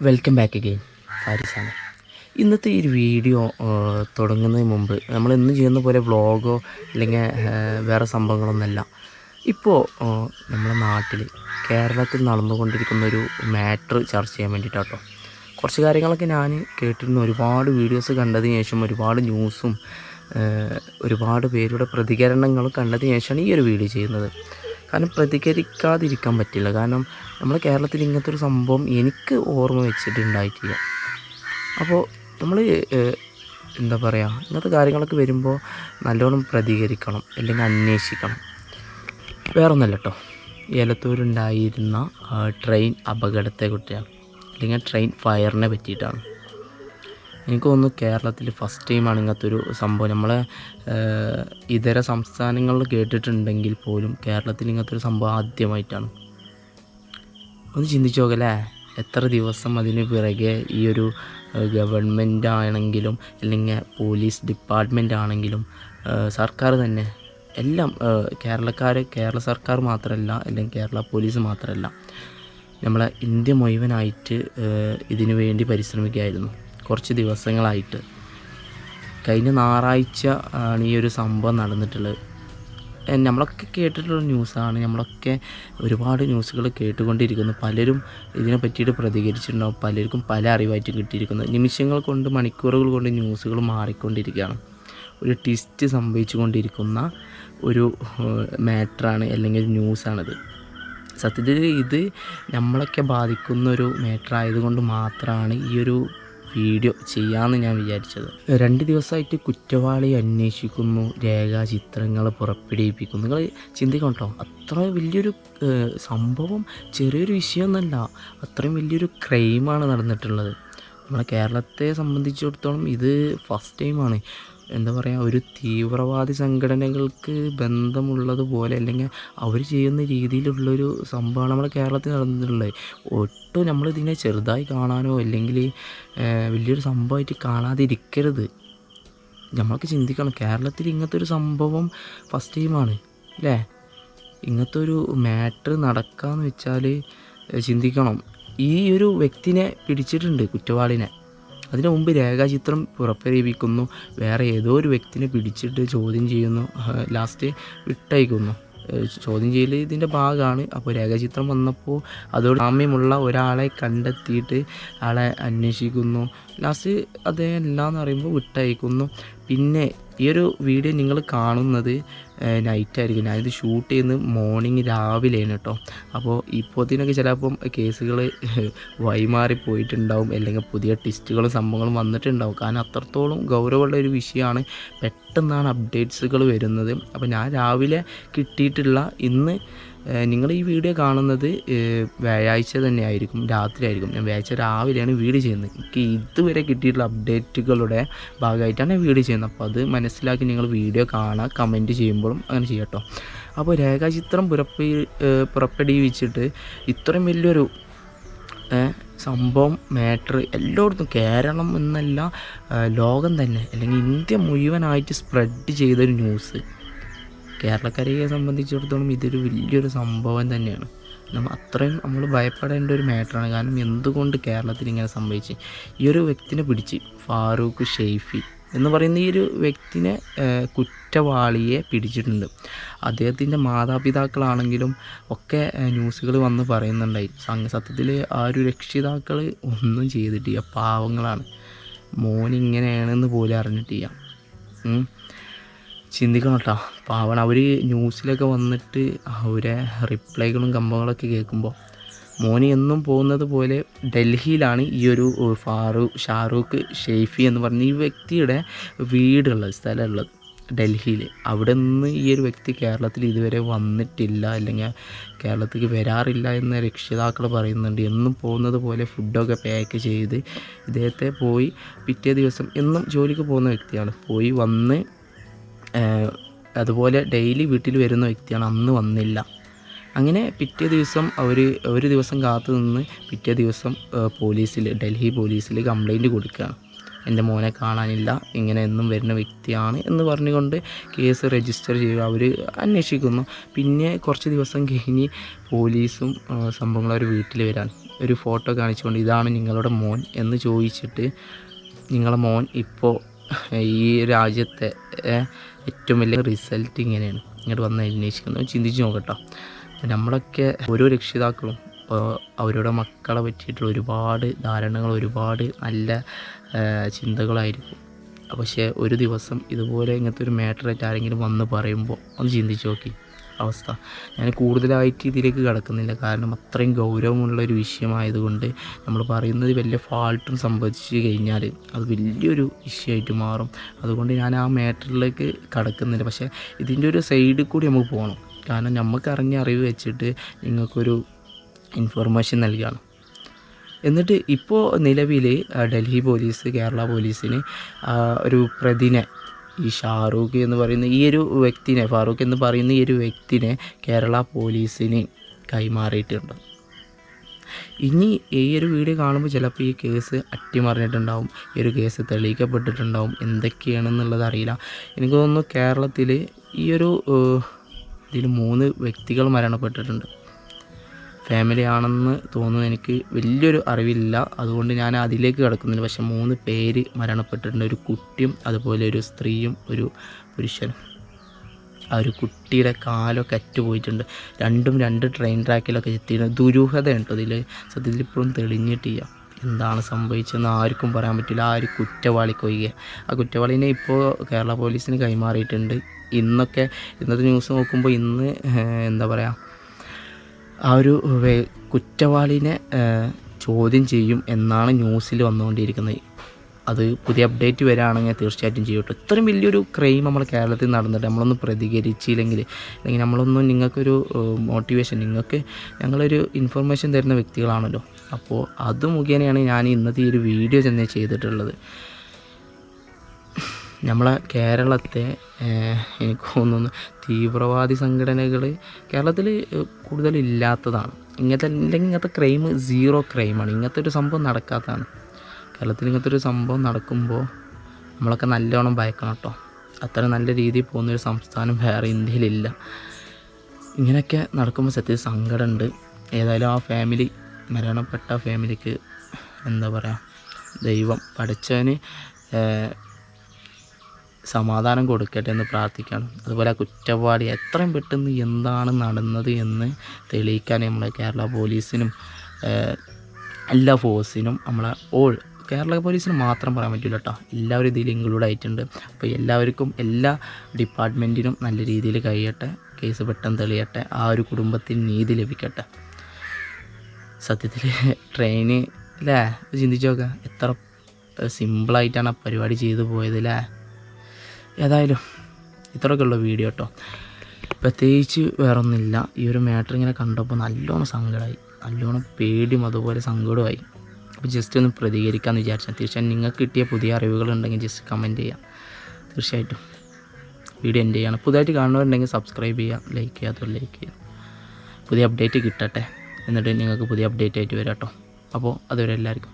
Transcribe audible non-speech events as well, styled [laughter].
Welcome back again ഫാരിസാണ് ഇന്നത്തെ ഈ video തുടങ്ങുന്നതിന് മുമ്പ് നമ്മൾ ഇന്ന് ചെയ്യുന്ന പോലെ വ്ളോഗോ അല്ലെങ്കിൽ വേറെ സംഭവങ്ങളൊന്നുമല്ല. ഇപ്പോൾ നമ്മുടെ നാട്ടിൽ കേരളത്തിൽ നടന്നുകൊണ്ടിരിക്കുന്ന ഒരു മാറ്റർ ചർച്ച ചെയ്യാൻ വേണ്ടിയിട്ടാട്ടോ. കുറച്ച് കാര്യങ്ങളൊക്കെ ഞാൻ കേട്ടിരുന്നു. ഒരുപാട് വീഡിയോസ് കണ്ടതിന് ശേഷം ഒരുപാട് ന്യൂസും ഒരുപാട് പേരുടെ പ്രതികരണങ്ങളും കണ്ടതിന് ശേഷമാണ് ഈ ഒരു വീഡിയോ ചെയ്യുന്നത്. കാരണം പ്രതികരിക്കാതിരിക്കാൻ പറ്റില്ല. കാരണം നമ്മുടെ കേരളത്തിൽ ഇങ്ങനത്തെ ഒരു സംഭവം എനിക്ക് ഓർമ്മ വെച്ചിട്ടുണ്ടായിട്ടില്ല. അപ്പോൾ നമ്മൾ എന്താ പറയുക ഇങ്ങനത്തെ കാര്യങ്ങളൊക്കെ വരുമ്പോൾ നല്ലോണം പ്രതികരിക്കണം അല്ലെങ്കിൽ അന്വേഷിക്കണം. വേറൊന്നല്ല കേട്ടോ ഏലത്തൂരുണ്ടായിരുന്ന ട്രെയിൻ അപകടത്തെ കുറിച്ചാണ് അല്ലെങ്കിൽ ട്രെയിൻ ഫയറിനെ പറ്റിയിട്ടാണ്. എനിക്ക് തോന്നുന്നു കേരളത്തിൽ ഫസ്റ്റ് ടൈമാണ് ഇങ്ങനത്തെ ഒരു സംഭവം. നമ്മളെ ഇതര സംസ്ഥാനങ്ങളിൽ കേട്ടിട്ടുണ്ടെങ്കിൽ പോലും കേരളത്തിൽ ഇങ്ങനത്തെ ഒരു സംഭവം ആദ്യമായിട്ടാണ്. ഒന്ന് ചിന്തിച്ചു നോക്കല്ലേ? എത്ര ദിവസം അതിന് പിറകെ ഈ ഒരു ഗവൺമെന്റ് ആണെങ്കിലും അല്ലെങ്കിൽ പോലീസ് ഡിപ്പാർട്ട്മെന്റ് ആണെങ്കിലും സർക്കാർ തന്നെ എല്ലാം കേരളക്കാർ കേരള സർക്കാർ മാത്രമല്ല അല്ലെങ്കിൽ കേരള പോലീസ് മാത്രമല്ല നമ്മളെ ഇന്ത്യ മുഴുവനായിട്ട് ഇതിനു വേണ്ടി പരിശ്രമിക്കുകയായിരുന്നു. കുറച്ച് ദിവസങ്ങളായിട്ട്. കഴിഞ്ഞ ഞായറാഴ്ച ആണ് ഈ ഒരു സംഭവം നടന്നിട്ടുള്ളത്. നമ്മളൊക്കെ കേട്ടിട്ടുള്ള ന്യൂസാണ്. നമ്മളൊക്കെ ഒരുപാട് ന്യൂസുകൾ കേട്ടുകൊണ്ടിരിക്കുന്നു. പലരും ഇതിനെ പറ്റിയിട്ട് പ്രതികരിച്ചിട്ടുണ്ടാവും പലർക്കും പല അറിവായിട്ടും കിട്ടിയിരിക്കുന്നു. നിമിഷങ്ങൾ കൊണ്ട് മണിക്കൂറുകൾ കൊണ്ട് ന്യൂസുകൾ മാറിക്കൊണ്ടിരിക്കുകയാണ്. ഒരു ട്വിസ്റ്റ് സംഭവിച്ചു കൊണ്ടിരിക്കുന്ന ഒരു മാറ്ററാണ് അല്ലെങ്കിൽ ന്യൂസാണിത്. സത്യത്തിൽ ഇത് നമ്മളൊക്കെ ബാധിക്കുന്ന ഒരു മാറ്റർ ആയതുകൊണ്ട് മാത്രമാണ് ഈ ഒരു വീഡിയോ ചെയ്യാമെന്ന് ഞാൻ വിചാരിച്ചത്. രണ്ട് ദിവസമായിട്ട് കുറ്റവാളി അന്വേഷിക്കുന്നു രേഖാചിത്രങ്ങൾ പുറപ്പെടുവിപ്പിക്കുന്നു. നിങ്ങൾ ചിന്തിക്കണം കേട്ടോ അത്ര വലിയൊരു സംഭവം ചെറിയൊരു വിഷയമൊന്നുമല്ല അത്രയും വലിയൊരു ക്രൈമാണ് നടന്നിട്ടുള്ളത്. നമ്മളെ കേരളത്തെ സംബന്ധിച്ചിടത്തോളം ഇത് ഫസ്റ്റ് ടൈമാണ് എന്താ പറയുക ഒരു തീവ്രവാദി സംഘടനകൾക്ക് ബന്ധമുള്ളതുപോലെ അല്ലെങ്കിൽ അവർ ചെയ്യുന്ന രീതിയിലുള്ളൊരു സംഭവമാണ് നമ്മുടെ കേരളത്തിൽ നടന്നിട്ടുള്ളത്. ഒട്ടും നമ്മളിതിനെ ചെറുതായി കാണാനോ അല്ലെങ്കിൽ വലിയൊരു സംഭവമായിട്ട് കാണാതിരിക്കരുത്. നമ്മൾക്ക് ചിന്തിക്കണം കേരളത്തിൽ ഇങ്ങനത്തെ ഒരു സംഭവം ഫസ്റ്റ് ടൈമാണ് അല്ലേ? ഇങ്ങനത്തെ ഒരു മാറ്റർ നടക്കാന്ന് വെച്ചാൽ ചിന്തിക്കണം. ഈ ഒരു വ്യക്തിനെ പിടിച്ചിട്ടുണ്ട് കുറ്റവാളിനെ. അതിനു മുമ്പ് രേഖാചിത്രം പുറപ്പെടുവിക്കുന്നു. വേറെ ഏതോ ഒരു വ്യക്തിനെ പിടിച്ചിട്ട് ചോദ്യം ചെയ്യുന്നു. ലാസ്റ്റ് വിട്ടയക്കുന്നു. ചോദ്യം ചെയ്യൽ ഇതിന്റെ ഭാഗമാണ്. അപ്പോൾ രേഖാചിത്രം വന്നപ്പോൾ അതോട് സാമ്യമുള്ള ഒരാളെ കണ്ടെത്തിയിട്ട് ആളെ അന്വേഷിക്കുന്നു. ലാസ്റ്റ് അദ്ദേഹം എല്ലാന്ന് പറയുമ്പോൾ വിട്ടയക്കുന്നു. പിന്നെ ഈ ഒരു വീഡിയോ നിങ്ങൾ കാണുന്നത് നൈറ്റ് ആയിരിക്കും. ഞാനിത് ഷൂട്ട് ചെയ്യുന്നത് മോർണിംഗ് രാവിലെയാണ് കേട്ടോ അപ്പോൾ ഇപ്പോഴത്തേനൊക്കെ ചിലപ്പം കേസുകൾ [laughs] വൈമാറി പോയിട്ടുണ്ടാവും. അല്ലെങ്കിൽ പുതിയ ടെസ്റ്റുകളും സംഭവങ്ങളും വന്നിട്ടുണ്ടാവും. കാരണം അത്രത്തോളം ഗൗരവമുള്ള ഒരു വിഷയമാണ് പെട്ടെന്നാണ് അപ്ഡേറ്റ്സുകൾ വരുന്നത്. അപ്പോൾ ഞാൻ രാവിലെ കിട്ടിയിട്ടുള്ള ഇന്ന് നിങ്ങൾ ഈ വീഡിയോ കാണുന്നത് വ്യാഴാഴ്ച തന്നെ ആയിരിക്കും രാത്രി ആയിരിക്കും ഞാൻ വ്യാഴാഴ്ച രാവിലെയാണ് വീഡിയോ ചെയ്യുന്നത്. എനിക്ക് ഇതുവരെ കിട്ടിയിട്ടുള്ള അപ്ഡേറ്റുകളുടെ ഭാഗമായിട്ടാണ് വീഡിയോ ചെയ്യുന്നത്. അപ്പോൾ അത് മനസ്സിലാക്കി നിങ്ങൾ വീഡിയോ കാണുക കമന്റ് ചെയ്യുമ്പോഴും അങ്ങനെ ചെയ്യട്ടോ അപ്പോൾ രേഖാചിത്രം പുറപ്പെ പുറപ്പെടുവിച്ചിട്ട് ഇത്രയും വലിയൊരു സംഭവം മാറ്റർ എല്ലായിടത്തും കേരളം എന്നല്ല ലോകം തന്നെ അല്ലെങ്കിൽ ഇന്ത്യ മുഴുവനായിട്ട് സ്പ്രെഡ് ചെയ്തൊരു ന്യൂസ് കേരളക്കരയെ സംബന്ധിച്ചിടത്തോളം ഇതൊരു വലിയൊരു സംഭവം തന്നെയാണ്. നമ്മൾ അത്രയും നമ്മൾ ഭയപ്പെടേണ്ട ഒരു മാറ്ററാണ്. കാരണം എന്തുകൊണ്ട് കേരളത്തിൽ ഇങ്ങനെ സംഭവിച്ച്? ഈ ഒരു വ്യക്തിനെ പിടിച്ച് ഫാറൂഖ് ഷെയ്ഫി എന്ന് പറയുന്ന ഈ ഒരു വ്യക്തിനെ കുറ്റവാളിയെ പിടിച്ചിട്ടുണ്ട്. അദ്ദേഹത്തിന്റെ മാതാപിതാക്കളാണെങ്കിലും ഒക്കെ ന്യൂസുകൾ വന്ന് പറയുന്നുണ്ടായി. സത്യത്തിൽ ആ ഒരു രക്ഷിതാക്കൾ ഒന്നും ചെയ്തിട്ടില്ല. പാവങ്ങളാണ്. മോൻ ഇങ്ങനെയാണെന്ന് പോലും അറിഞ്ഞിട്ടില്ല. ചിന്തിക്കണം കേട്ടോ പാവണം അവർ ന്യൂസിലൊക്കെ വന്നിട്ട് അവരെ റിപ്ലൈകളും കമ്പങ്ങളൊക്കെ കേൾക്കുമ്പോൾ മോനി എന്നും പോകുന്നത് പോലെ ഡൽഹിയിലാണ് ഈ ഒരു ഫാറൂഖ് ഷാറൂഖ് ഷെയ്ഫി എന്ന് പറഞ്ഞ ഈ വ്യക്തിയുടെ വീടുള്ളത് സ്ഥലമുള്ളത് ഡൽഹിയിൽ അവിടെ നിന്ന് ഈ ഒരു വ്യക്തി കേരളത്തിൽ ഇതുവരെ വന്നിട്ടില്ല അല്ലെങ്കിൽ കേരളത്തിലേക്ക് വരാറില്ല എന്ന് രക്ഷിതാക്കൾ പറയുന്നുണ്ട്. എന്നും പോകുന്നത് പോലെ ഫുഡൊക്കെ പാക്ക് ചെയ്ത് ഇദ്ദേഹത്തെ പോയി പിറ്റേ ദിവസം എന്നും ജോലിക്ക് പോകുന്ന വ്യക്തിയാണ്. പോയി വന്ന് അതുപോലെ ഡെയിലി വീട്ടിൽ വരുന്ന വ്യക്തിയാണ് അന്ന് വന്നില്ല. അങ്ങനെ പിറ്റേ ദിവസം അവർ ഒരു ദിവസം കാത്തു നിന്ന് പിറ്റേ ദിവസം പോലീസിൽ ഡൽഹി പോലീസിൽ കംപ്ലൈന്റ് കൊടുക്കുകയാണ്. എന്റെ മോനെ കാണാനില്ല ഇങ്ങനെ എന്നും വരുന്ന വ്യക്തിയാണ് എന്ന് പറഞ്ഞുകൊണ്ട് കേസ് രജിസ്റ്റർ ചെയ്യുക അവർ അന്വേഷിക്കുന്നു. പിന്നെ കുറച്ച് ദിവസം കഴിഞ്ഞ് പോലീസും സംഭവങ്ങളും അവർ വീട്ടിൽ വരാൻ ഒരു ഫോട്ടോ കാണിച്ചുകൊണ്ട് ഇതാണ് നിങ്ങളുടെ മോൻ എന്ന് ചോദിച്ചിട്ട് നിങ്ങളുടെ മോൻ ഇപ്പോൾ ഈ രാജ്യത്തെ ഏറ്റവും വലിയ റിസൾട്ട് ഇങ്ങനെയാണ്. ഇങ്ങോട്ട് വന്ന് അന്വേഷിക്കുന്നത് ചിന്തിച്ച് നോക്കട്ടോ. നമ്മളൊക്കെ ഓരോ രക്ഷിതാക്കളും അവരുടെ മക്കളെ പറ്റിയിട്ടുള്ള ഒരുപാട് ധാരണകൾ ഒരുപാട് നല്ല ചിന്തകളായിരിക്കും. പക്ഷേ ഒരു ദിവസം ഇതുപോലെ ഇങ്ങനത്തെ ഒരു മാറ്ററായിട്ട് ആരെങ്കിലും വന്ന് പറയുമ്പോൾ ഒന്ന് ചിന്തിച്ച് നോക്കി. അവസ്ഥ. ഞാൻ കൂടുതലായിട്ട് ഇതിലേക്ക് കിടക്കുന്നില്ല. കാരണം അത്രയും ഗൗരവമുള്ള ഒരു വിഷയമായതുകൊണ്ട് നമ്മൾ പറയുന്നത് വലിയ ഫാൾട്ടും സംഭവിച്ചു കഴിഞ്ഞാൽ അത് വലിയൊരു ഇഷ്യൂ ആയിട്ട് മാറും. അതുകൊണ്ട് ഞാൻ ആ മാറ്ററിലേക്ക് കടക്കുന്നില്ല. പക്ഷേ ഇതിന്റെ ഒരു സൈഡിൽ കൂടി നമുക്ക് പോകണം. കാരണം നമുക്ക് അറിഞ്ഞ അറിവ് വെച്ചിട്ട് നിങ്ങൾക്കൊരു ഇൻഫർമേഷൻ നൽകുകയാണ് എന്നിട്ട് ഇപ്പോൾ നിലവിൽ ഡൽഹി പോലീസ് കേരള പോലീസിന് ഒരു പ്രതിനെ ഈ ഷാറൂഖ് എന്ന് പറയുന്ന ഈ ഒരു വ്യക്തിനെ ഫാറൂഖ് എന്ന് പറയുന്ന ഈ ഒരു വ്യക്തിനെ കേരള പോലീസിന് കൈമാറിയിട്ടുണ്ട്. ഇനി ഈ ഒരു വീഡിയോ കാണുമ്പോൾ ചിലപ്പോൾ ഈ കേസ് അട്ടിമറിഞ്ഞിട്ടുണ്ടാവും ഈ ഒരു കേസ് തെളിയിക്കപ്പെട്ടിട്ടുണ്ടാവും എന്തൊക്കെയാണെന്നുള്ളത് അറിയില്ല. എനിക്ക് തോന്നുന്നു കേരളത്തിൽ ഈ ഒരു ഇതിൽ മൂന്ന് വ്യക്തികൾ മരണപ്പെട്ടിട്ടുണ്ട്. ഫാമിലി ആണെന്ന് തോന്നുന്നു എനിക്ക് വലിയൊരു അറിവില്ല. അതുകൊണ്ട് ഞാൻ അതിലേക്ക് കിടക്കുന്നില്ല. പക്ഷെ മൂന്ന് പേര് മരണപ്പെട്ടിട്ടുണ്ട്. ഒരു കുട്ടിയും അതുപോലെ ഒരു സ്ത്രീയും ഒരു പുരുഷനും. ആ ഒരു കുട്ടിയുടെ കാലൊക്കെ അറ്റുപോയിട്ടുണ്ട്. രണ്ടും രണ്ട് ട്രെയിൻ ട്രാക്കിലൊക്കെ എത്തിയിട്ടുണ്ട്. ദുരൂഹതയുണ്ട് അതിൽ. സത്യത്തിൽ ഇപ്പോഴും തെളിഞ്ഞിട്ടില്ല. എന്താണ് സംഭവിച്ചതെന്ന് ആർക്കും പറയാൻ പറ്റില്ല. ആ ഒരു കുറ്റവാളിക്ക് ഒഴികെ ആ കുറ്റവാളിനെ ഇപ്പോൾ കേരള പോലീസിന് കൈമാറിയിട്ടുണ്ട്. ഇന്നൊക്കെ ഇന്നത്തെ ന്യൂസ് നോക്കുമ്പോൾ ഇന്ന് എന്താ പറയുക ആ ഒരു കുറ്റവാളിനെ ചോദ്യം ചെയ്യും എന്നാണ് ന്യൂസിൽ വന്നുകൊണ്ടിരിക്കുന്നത്. അത് പുതിയ അപ്ഡേറ്റ് വരികയാണെങ്കിൽ തീർച്ചയായിട്ടും ചെയ്യട്ടെ ഇത്രയും വലിയൊരു ക്രൈം നമ്മൾ കേരളത്തിൽ നടന്നിട്ട് നമ്മളൊന്ന് പ്രതികരിച്ചില്ലെങ്കിൽ അല്ലെങ്കിൽ നമ്മളൊന്നും നിങ്ങൾക്കൊരു മോട്ടിവേഷൻ നിങ്ങൾക്ക് ഞങ്ങളൊരു ഇൻഫർമേഷൻ തരുന്ന വ്യക്തികളാണല്ലോ. അപ്പോൾ അത് മുഖേനയാണ് ഞാൻ ഇന്നത്തെ ഈ ഒരു വീഡിയോ തന്നെ ചെയ്തിട്ടുള്ളത്. നമ്മളെ കേരളത്തെ എനിക്ക് തോന്നുന്നു തീവ്രവാദി സംഘടനകൾ കേരളത്തിൽ കൂടുതൽ ഇല്ലാത്തതാണ് ഇങ്ങനത്തെ അല്ലെങ്കിൽ ഇങ്ങനത്തെ ക്രൈം സീറോ ക്രൈമാണ്. ഇങ്ങനത്തെ ഒരു സംഭവം നടക്കാത്തതാണ്. കേരളത്തിൽ ഇങ്ങനത്തെ ഒരു സംഭവം നടക്കുമ്പോൾ നമ്മളൊക്കെ നല്ലോണം ഭയക്കണം കേട്ടോ. അത്ര നല്ല രീതിയിൽ പോകുന്നൊരു സംസ്ഥാനം വേറെ ഇന്ത്യയിലില്ല. ഇങ്ങനെയൊക്കെ നടക്കുമ്പോൾ സത്യത്തിൽ സങ്കടമുണ്ട്. ഏതായാലും ആ ഫാമിലി മരണപ്പെട്ട ഫാമിലിക്ക് എന്താ പറയുക ദൈവം പഠിച്ചവന് സമാധാനം കൊടുക്കട്ടെ എന്ന് പ്രാർത്ഥിക്കണം. അതുപോലെ ആ കുറ്റവാളി എത്രയും പെട്ടെന്ന് എന്താണ് നടന്നത് എന്ന് തെളിയിക്കാൻ നമ്മളെ കേരള പോലീസിനും എല്ലാ ഫോഴ്സിനും നമ്മളെ ഓൾ കേരള പോലീസിന് മാത്രം പറയാൻ പറ്റില്ല കേട്ടോ എല്ലാവരും ഇതിൽ ഇൻക്ലൂഡ് ആയിട്ടുണ്ട്. അപ്പോൾ എല്ലാവർക്കും എല്ലാ ഡിപ്പാർട്ട്മെന്റിനും നല്ല രീതിയിൽ കഴിയട്ടെ. കേസ് പെട്ടെന്ന് തെളിയട്ടെ. ആ ഒരു കുടുംബത്തിന് നീതി ലഭിക്കട്ടെ. സത്യത്തിൽ ട്രെയിന് അല്ലേ ചിന്തിച്ചു നോക്കുക എത്ര സിമ്പിളായിട്ടാണ് ആ പരിപാടി ചെയ്തു പോയത് അല്ലേ ഏതായാലും ഇത്രയൊക്കെയുള്ള വീഡിയോ കേട്ടോ പ്രത്യേകിച്ച് വേറൊന്നുമില്ല. ഈ ഒരു മാറ്റർ ഇങ്ങനെ കണ്ടപ്പോൾ നല്ലോണം സങ്കടമായി നല്ലോണം പേടിയും അതുപോലെ സങ്കടമായി അപ്പോൾ ജസ്റ്റ് ഒന്ന് പ്രതികരിക്കാമെന്ന് വിചാരിച്ചാൽ തീർച്ചയായും നിങ്ങൾക്ക് കിട്ടിയ പുതിയ അറിവുകളുണ്ടെങ്കിൽ ജസ്റ്റ് കമന്റ് ചെയ്യാം. തീർച്ചയായിട്ടും വീഡിയോ എന്റെ ചെയ്യണം. പുതുതായിട്ട് കാണുന്നവരുണ്ടെങ്കിൽ സബ്സ്ക്രൈബ് ചെയ്യുക ലൈക്ക് ചെയ്യാത്തവർ ലൈക്ക് ചെയ്യുക പുതിയ അപ്ഡേറ്റ് കിട്ടട്ടെ. എന്നിട്ട് നിങ്ങൾക്ക് പുതിയ അപ്ഡേറ്റ് ആയിട്ട് വരാം കേട്ടോ അപ്പോൾ അതുവരെ എല്ലാവർക്കും